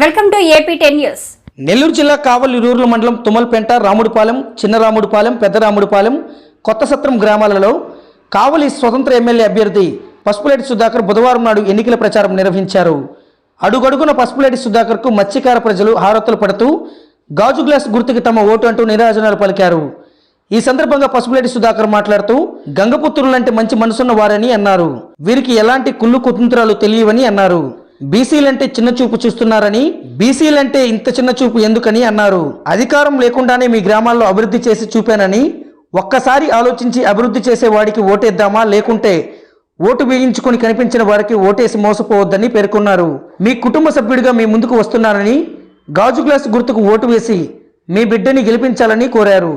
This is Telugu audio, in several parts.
Welcome to AP ten news Nellore జిల్లా కావలిరూరు మండలం తుమ్మలపేంట రాముడిపాలెం చిన్నరాముడుపాలెం పెద్దరాముడిపాలెం కొత్త సత్రం గ్రామాలలో కావలి స్వతంత్ర ఎమ్మెల్యే అభ్యర్థి పసుపులేటి సుధాకర్ బుధవారం నాడు ఎన్నికల ప్రచారం నిర్వహించారు. అడుగడుగున పసుపులేటి సుధాకర్కు మత్స్యకార ప్రజలు హారతులు పడుతూ గాజు గ్లాస్ గుర్తుకి తమ ఓటు అంటూ నిరాజనాలు పలికారు. ఈ సందర్భంగా పసుపులేటి సుధాకర్ మాట్లాడుతూ గంగపుత్రులంటే మంచి మనసున్న వారని అన్నారు. వీరికి ఎలాంటి కుళ్ళు కుతంత్రాలు తెలియవని అన్నారు. బీసీలంటే చిన్న చూపు చూస్తున్నారని బీసీలంటే ఇంత చిన్న చూపు ఎందుకని అన్నారు. అధికారం లేకుండానే మీ గ్రామాల్లో అభివృద్ధి చేసి చూపానని ఒక్కసారి ఆలోచించి అభివృద్ధి చేసే వాడికి ఓటేద్దామా లేకుంటే ఓటు వేయించుకొని కనిపించిన వారికి ఓటేసి మోసపోవద్దని పేర్కొన్నారు. మీ కుటుంబ సభ్యుడిగా మీ ముందుకు వస్తున్నానని గాజు గ్లాస్ గుర్తుకు ఓటు వేసి మీ బిడ్డని గెలిపించాలని కోరారు.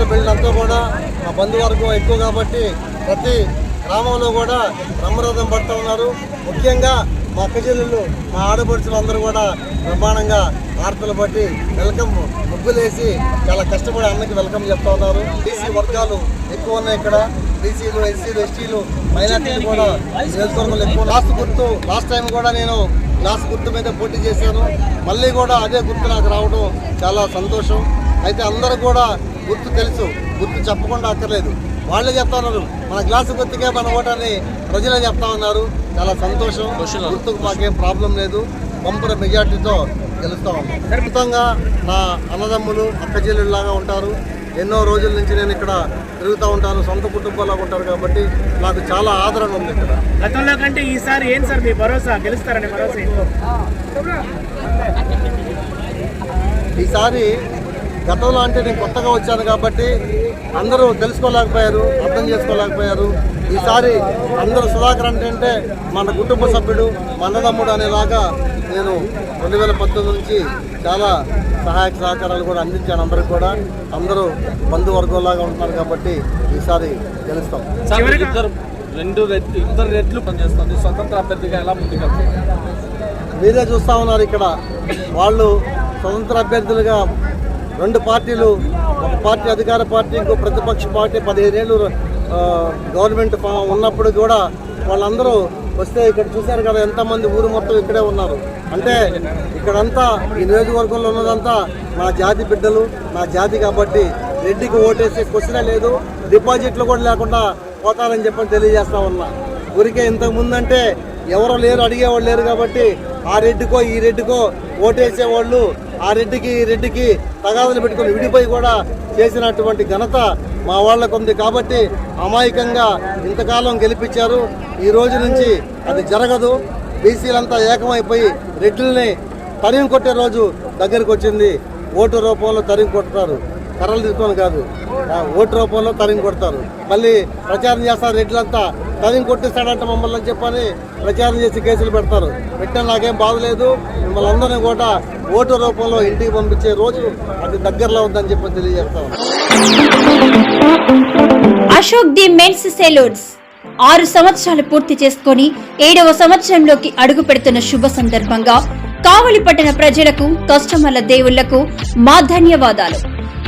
పోస్టల్ బిల్డ్ అంతా కూడా మా బంధువర్గం ఎక్కువ కాబట్టి ప్రతి గ్రామంలో కూడా బ్రహ్మరథం పడుతూ ఉన్నారు. ముఖ్యంగా మా అక్క మా ఆడపడుచులు అందరూ కూడా బ్రహ్మాండంగా వార్తలు బట్టి వెల్కమ్ ముగ్గులేసి చాలా కష్టపడి అన్నకి వెల్కమ్ చెప్తా ఉన్నారు. బీసీ వర్గాలు ఎక్కువ ఉన్నాయి ఇక్కడ. బీసీలు ఎస్సీలు ఎస్టీలు మైనార్టీలు కూడా ఈ నియోజకవర్గంలో ఎక్కువ లాస్ట్ గుర్తు లాస్ట్ టైం కూడా నేను లాస్ట్ గుర్తు మీద పోటీ చేశాను. మళ్ళీ కూడా అదే గుర్తు నాకు రావడం చాలా సంతోషం. అయితే అందరూ కూడా గుర్తు తెలుసు గుర్తు చెప్పకుండా అక్కర్లేదు. వాళ్ళే చెప్తా ఉన్నారు. మన గ్లాసు గుర్తుకే మన ఓటని ప్రజలే చెప్తా ఉన్నారు. చాలా సంతోషం. గుర్తుకు మాకేం ప్రాబ్లం లేదు. పంపుల మెజార్టీతో గెలుస్తా ఉన్నాం. ఖచ్చితంగా నా అన్నదమ్ములు అక్క చెల్లెళ్ళలాగా ఉంటారు. ఎన్నో రోజుల నుంచి నేను ఇక్కడ తిరుగుతూ ఉంటాను. సొంత కుటుంబాలాగా ఉంటారు కాబట్టి నాకు చాలా ఆదరణ ఉంది ఇక్కడ. గతంలో కంటే ఈసారి ఏం సార్ మీ భరోసా? గెలుస్తారని భరోసా? ఈసారి గతంలో అంటే నేను కొత్తగా వచ్చాను కాబట్టి అందరూ తెలుసుకోలేకపోయారు అర్థం చేసుకోలేకపోయారు. ఈసారి అందరూ సుధాకర్ అంటే అంటే మన కుటుంబ సభ్యుడు మన అన్నదమ్ముడు అనేలాగా నేను రెండు వేల పంతొమ్మిది నుంచి చాలా సహాయక సహకారాలు కూడా అందించాను అందరికి కూడా. అందరూ బంధువర్గంలాగా ఉంటున్నారు కాబట్టి ఈసారి గెలుస్తాం. రెండు రెట్లు ఇద్దరు రెట్లు పనిచేస్తుంది. స్వతంత్ర అభ్యర్థిగా ఎలా ముందుకెళ్తుంది మీరే చూస్తా ఉన్నారు ఇక్కడ. వాళ్ళు స్వతంత్ర అభ్యర్థులుగా రెండు పార్టీలు ఒక పార్టీ అధికార పార్టీ ఇంకో ప్రతిపక్ష పార్టీ పదిహేనేళ్ళు ఏళ్ళు గవర్నమెంట్ ఉన్నప్పుడు కూడా వాళ్ళందరూ వస్తే ఇక్కడ చూశారు కదా ఎంతమంది ఊరు మొత్తం ఇక్కడే ఉన్నారు. అంటే ఇక్కడంతా ఈ నియోజకవర్గంలో ఉన్నదంతా నా జాతి బిడ్డలు నా జాతి కాబట్టి రెడ్డికి ఓటేసే క్వశ్చనే లేదు. డిపాజిట్లు కూడా లేకుండా పోతారని చెప్పని తెలియజేస్తా ఉన్నా. ఊరికే ఇంతకు ముందంటే ఎవరు లేరు అడిగేవాళ్ళు లేరు కాబట్టి ఆ రెడ్డికో ఈ రెడ్డికో ఓటేసేవాళ్ళు ఆ రెడ్డికి రెడ్డికి తగాదులు పెట్టుకొని విడిపోయి కూడా చేసినటువంటి ఘనత మా వాళ్ళకు ఉంది కాబట్టి అమాయకంగా ఇంతకాలం గెలిపించారు. ఈ రోజు నుంచి అది జరగదు. బీసీలంతా ఏకమైపోయి రెడ్లని తరిమి కొట్టే రోజు దగ్గరికి వచ్చింది. ఓటు రూపంలో తరిమి కొట్టారు కర్రలు తీసుకొని కాదు. ఓటు రూపంలో తరిమి కొడతారు. మళ్ళీ ప్రచారం చేస్తారు రెడ్లంతా. తరిమి కొట్టిస్తాడంట మమ్మల్ని అని చెప్పని ప్రచారం చేసి కేసులు పెడతారు. పెట్టిన నాకేం బాధలేదు మిమ్మల్ని అందరినీ కూడా ఓటు రూపంలో ఇంటికి పంపించే రోజు అది దగ్గరలో ఉందని చెప్పి తెలియజేస్తాం అశోక్ ది మెన్స్ సెలూన్స్. ఆరు సంవత్సరాలు పూర్తి చేసుకొని ఏడవ సంవత్సరంలోకి అడుగు పెడుతున్న శుభ సందర్భంగా కావలి పట్టణ ప్రజలకు కస్టమర్ల దేవుళ్ళకు మా ధన్యవాదాలు.